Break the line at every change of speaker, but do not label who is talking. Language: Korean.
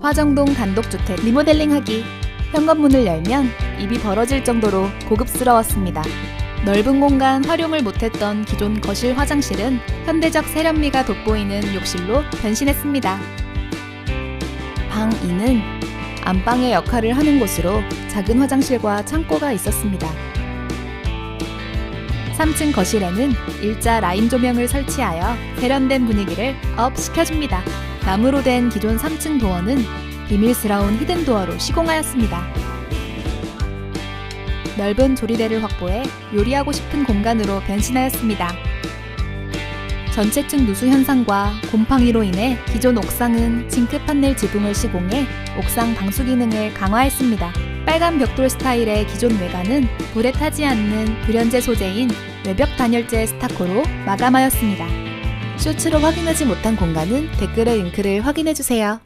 화정동 단독주택 리모델링하기. 현관문을 열면 입이 벌어질 정도로 고급스러웠습니다. 넓은 공간 활용을 못했던 기존 거실 화장실은 현대적 세련미가 돋보이는 욕실로 변신했습니다. 방 2는 안방의 역할을 하는 곳으로 작은 화장실과 창고가 있었습니다. 3층 거실에는 일자 라인 조명을 설치하여 세련된 분위기를 업 시켜줍니다. 나무로 된 기존 3층 도어는 비밀스러운 히든 도어로 시공하였습니다. 넓은 조리대를 확보해 요리하고 싶은 공간으로 변신하였습니다. 전체층 누수 현상과 곰팡이로 인해 기존 옥상은 징크 판넬 지붕을 시공해 옥상 방수 기능을 강화했습니다. 빨간 벽돌 스타일의 기존 외관은 불에 타지 않는 불연제 소재인 외벽 단열재 스타코로 마감하였습니다. 쇼츠로 확인하지 못한 공간은 댓글에 링크를 확인해주세요.